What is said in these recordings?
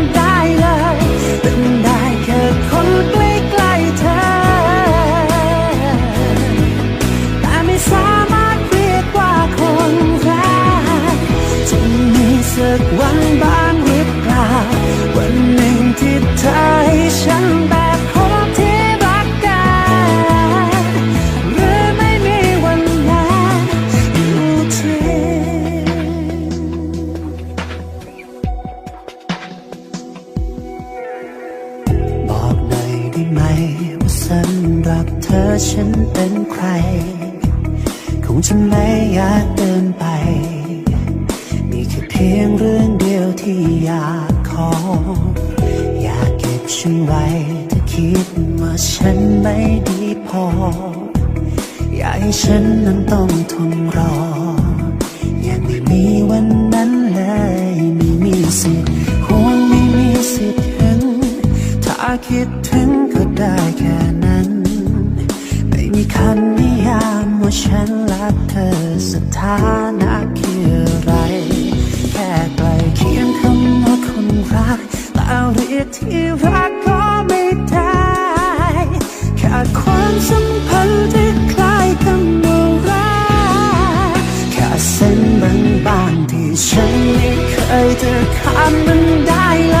ธอฉันเป็นใคร คงจะไม่อยากเดินไป มีแค่เพียงเรื่องเดียวที่อยากขอ อยากเก็บฉันไว้ถ้าคิดว่าฉันไม่ดีพอ อยากให้ฉันนั้นต้องทนรอ ฉันไม่เคยจะข้ามมันได้เลย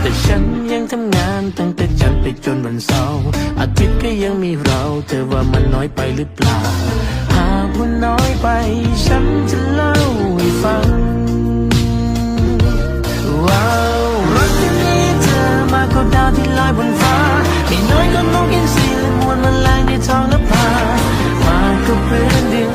แต่ฉันยังทำงานตั้งแต่จันทร์ไปจนวันเสาร์อาทิตย์ก็ยังมีเรา เธอว่ามันน้อยไปหรือเปล่า หากว่าน้อยไป ฉันจะเล่าให้ฟังว้าวรักที่มีเธอมากกว่าดาวที่ลอยบนฟ้าไม่น้อยก็นกอินทรีและมวลแมลงในท้องนภามากกว่าพื้นดิน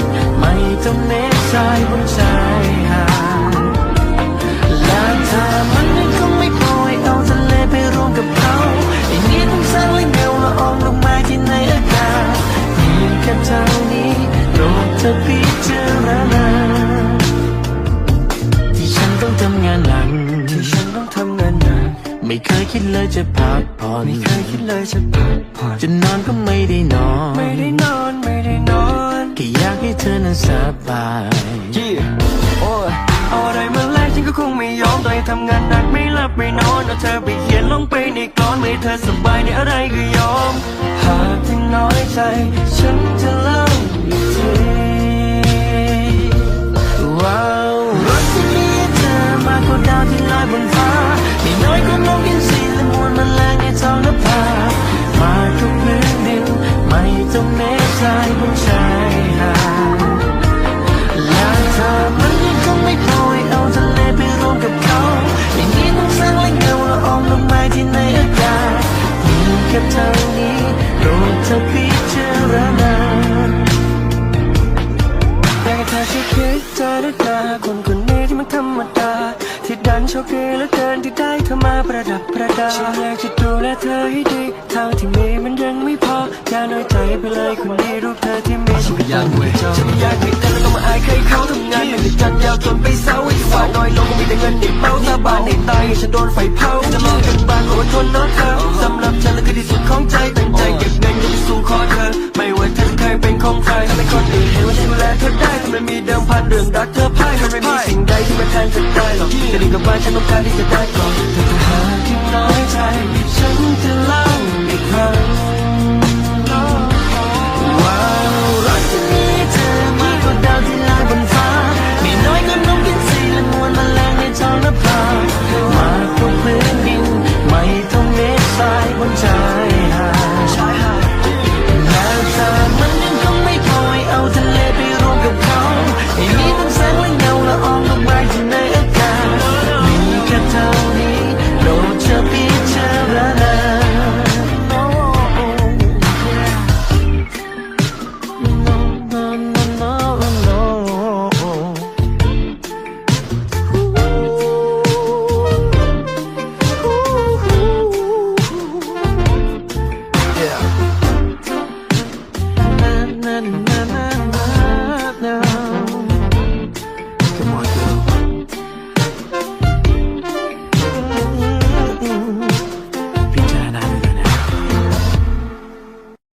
จะพักผ่อนจะนอนก็ไม่ได้นอน ไม่ได้นอน ไม่ได้นอนแค่อยากให้เธอนั้นสบายยี่โอ้ยเอาอะไรมาแลกฉันก็คงไม่ยอมต่อยทำงานหนักไม่หลับไม่นอนเอาเธอไปเขียนลงไปในกลอนไม่ให้เธอสบายในอะไรก็ยอม หากที่น้อยใจ ฉันจะเล่าอีกทีว้าวรักที่มีเธอมากกว่าดาวที่ลอยบนฟ้าไม่น้อยก็นกอินทรีและมวลแมลงในท้ องนภามาทุกเนื้อนิ้วไม่ต้องเนใจผู้ชาย รูปเธอที่มีฉันก็ยังไม่จบฉันไม่อยากให้เธอแล้วต้องมาอายใครเขาทำงานเหนื่อยจัดยาวจนไปเศร้าไอ้ฝ่ายน้อยลงก็มีแต่เงินในเป้าตาบานในตายให้ฉันโดนไฟเผาจะรอจนบานอทนนอะเธอสำหรับฉันแล้วคือที่สุดของใจตั้งใจเก็บเงินจะไปสู่ขอเธอ ไม่ว่าเธอจะเคยเป็นของใครถ้าเป็นคนอื่นเห็นว่าฉันดูแลเธอได้ถ้ามันมีเดิมพันเรื่องรักเธอพ่ายมันไมมีสิ่งใดที่มาแทนเธอได้หรอกจะดีกับว่าฉันต้องการที่จะได้ก่อนเธอจะหาที่น้อยใจฉันจะเล่าอีกครั้ง